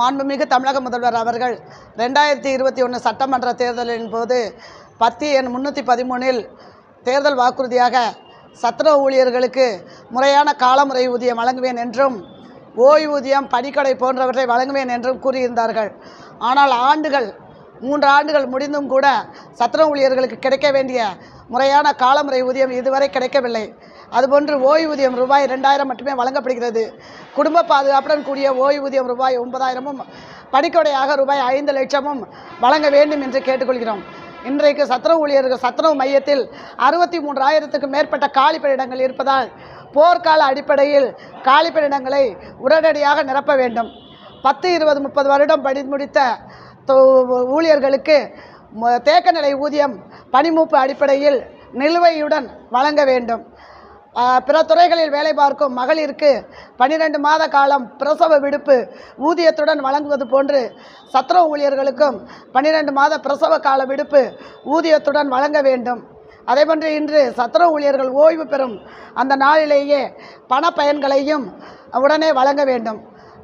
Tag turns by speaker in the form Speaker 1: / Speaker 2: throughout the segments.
Speaker 1: மாண்புமிகு தமிழக முதல்வர் அவர்கள் ரெண்டாயிரத்தி இருபத்தி ஒன்று சட்டமன்ற தேர்தலின் போது பத்து எண் முன்னூற்றி பதிமூணில் தேர்தல் வாக்குறுதியாக சத்துணவு ஊழியர்களுக்கு முறையான காலமுறை ஊதியம் வழங்குவேன் என்றும் ஓய்வூதியம் பணிக்கொடை போன்றவற்றை வழங்குவேன் என்றும் கூறியிருந்தார்கள். ஆனால் ஆண்டுகள் மூன்று ஆண்டுகள் முடிந்தும் கூட சத்திர ஊழியர்களுக்கு கிடைக்க வேண்டிய முறையான காலமுறை ஊதியம் இதுவரை கிடைக்கவில்லை. அதுபோன்று ஓய்வூதியம் ரூபாய் ரெண்டாயிரம் மட்டுமே வழங்கப்படுகிறது. குடும்ப பாதுகாப்புடன் கூடிய ஓய்வூதியம் ரூபாய் ஒன்பதாயிரமும் பணிக்கொடையாக ரூபாய் ஐந்து லட்சமும் வழங்க வேண்டும் என்று கேட்டுக்கொள்கிறோம். இன்றைக்கு சத்துணவு ஊழியர்கள் சத்துணவு மையத்தில் அறுபத்தி மூன்றாயிரத்துக்கும் மேற்பட்ட காலிப்பணியிடங்கள் இருப்பதால் போர்க்கால அடிப்படையில் காலிப்பணியிடங்களை உடனடியாக நிரப்ப வேண்டும். பத்து இருபது முப்பது வருடம் படி முடித்த ஊழியர்களுக்கு தேக்கநிலை ஊதியம் பணிமூப்பு அடிப்படையில் நிலுவையுடன் வழங்க வேண்டும். பிற துறைகளில் வேலை பார்க்கும் மகளிருக்கு பன்னிரெண்டு மாத காலம் பிரசவ விடுப்பு ஊதியத்துடன் வழங்குவது போன்று சத்திர ஊழியர்களுக்கும் பன்னிரெண்டு மாத பிரசவ கால விடுப்பு ஊதியத்துடன் வழங்க வேண்டும். அதேபோன்று இன்று சத்திர ஊழியர்கள் ஓய்வு பெறும் அந்த நாளிலேயே பண பயன்களையும் உடனே வழங்க வேண்டும்.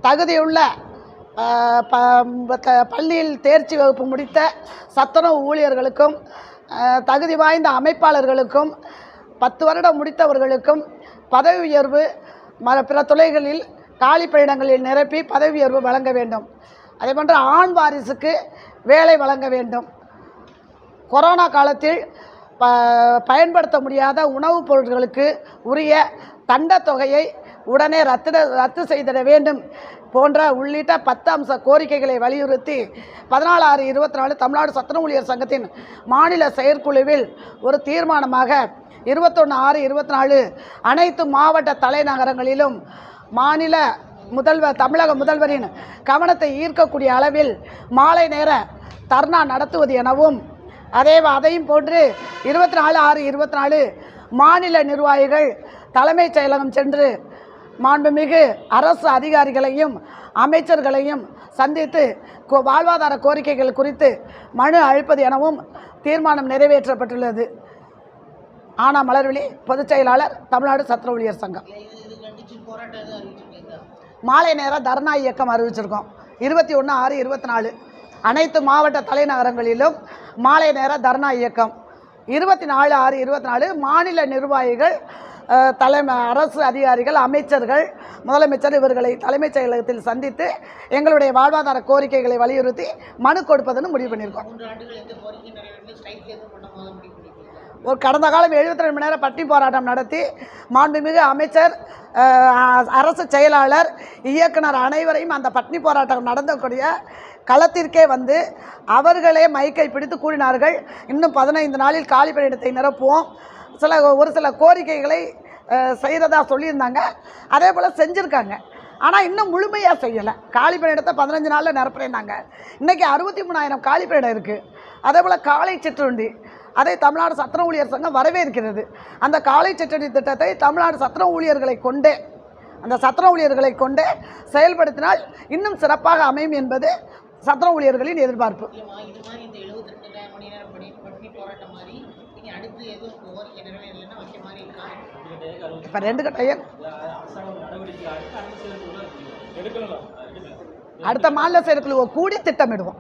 Speaker 1: தகுதியுள்ள பள்ளியில் தேர்ச்சி வகுப்பு முடித்த சத்துணவு ஊழியர்களுக்கும் தகுதி வாய்ந்த அமைப்பாளர்களுக்கும் பத்து வருடம் முடித்தவர்களுக்கும் பதவி உயர்வு ம பிற துறைகளில் காலி பணியிடங்களில் நிரப்பி பதவி உயர்வு வழங்க வேண்டும். அதேபோன்று ஆண் வாரிசுக்கு வேலை வழங்க வேண்டும். கொரோனா காலத்தில் ப பயன்படுத்த முடியாத உணவுப் பொருட்களுக்கு உரிய தண்ட தொகையை உடனே ரத்து ரத்து செய்திட வேண்டும் போன்ற உள்ளிட்ட பத்து அம்ச கோரிக்கைகளை வலியுறுத்தி பதினாலு ஆறு இருபத்தி நாலு தமிழ்நாடு சத்துணவு ஊழியர் சங்கத்தின் மாநில செயற்குழுவில் ஒரு தீர்மானமாக இருபத்தொன்று ஆறு இருபத்தி நாலு அனைத்து மாவட்ட தலைநகரங்களிலும் மாநில முதல்வர் தமிழக முதல்வரின் கவனத்தை ஈர்க்கக்கூடிய அளவில் மாலை நேர தர்ணா நடத்துவது எனவும் அதே அதையும் போன்று இருபத்தி நாலு ஆறு இருபத்தி நாலு மாநில நிர்வாகிகள் தலைமைச் செயலகம் சென்று மாண்புமிகு அரசு அதிகாரிகளையும் அமைச்சர்களையும் சந்தித்து கோ- வாழ்வாதார கோரிக்கைகள் குறித்து மனு அளிப்பது எனவும் தீர்மானம் நிறைவேற்றப்பட்டுள்ளது. ஆனா மலர்விழி பொதுச் செயலாளர் தமிழ்நாடு சத்திர ஊழியர் சங்கம். மாலை நேரம் தர்ணா இயக்கம் அறிவிச்சிருக்கோம். இருபத்தி ஒன்று ஆறு இருபத்தி நாலு. அனைத்து மாவட்ட தலைநகரங்களிலும் மாலை நேர தர்ணா இயக்கம். இருபத்தி நாலு ஆறு இருபத்தி நாலு மாநில நிர்வாகிகள் தலைமை அரசு அதிகாரிகள் அமைச்சர்கள் முதலமைச்சர் இவர்களை தலைமைச் செயலகத்தில் சந்தித்து எங்களுடைய வாழ்வாதார கோரிக்கைகளை வலியுறுத்தி மனு கொடுப்பதுன்னு முடிவு பண்ணியிருக்கோம். ஒரு கடந்த காலம் 72 ரெண்டு மணி நேரம் பட்டி போராட்டம் நடத்தி மாண்புமிகு அமைச்சர் அரசு செயலாளர் இயக்குனர் அனைவரையும் அந்த பட்டினி போராட்டம் நடந்தக்கூடிய களத்திற்கே வந்து அவர்களே மைக்கை பிடித்து கூறினார்கள் இன்னும் பதினைந்து நாளில் காலி பணியிடத்தை நிரப்புவோம். சில ஒரு சில கோரிக்கைகளை செய்கிறதா சொல்லியிருந்தாங்க. அதே போல் செஞ்சுருக்காங்க. ஆனால் இன்னும் முழுமையாக செய்யலை. காலி பணியிடத்தை பதினஞ்சு நாளில் நிரப்புறேன்னாங்க. இன்றைக்கி அறுபத்தி மூணாயிரம் காலி பணியிடம் இருக்குது அதே போல் காலை சிற்றுண்டி அதை தமிழ்நாடு சத்திர ஊழியர் சங்கம் வரவேற்கிறது. அந்த காலை சிற்றுண்டி திட்டத்தை தமிழ்நாடு சத்திர ஊழியர்களை கொண்டே அந்த சத்திர ஊழியர்களை கொண்டே செயல்படுத்தினால் இன்னும் சிறப்பாக அமையும் என்பது சத்திர ஊழியர்களின் எதிர்பார்ப்பு. இப்போ ரெண்டு கட்டையும் அடுத்த மாநில செயற்குழுவை கூடி திட்டமிடுவோம்.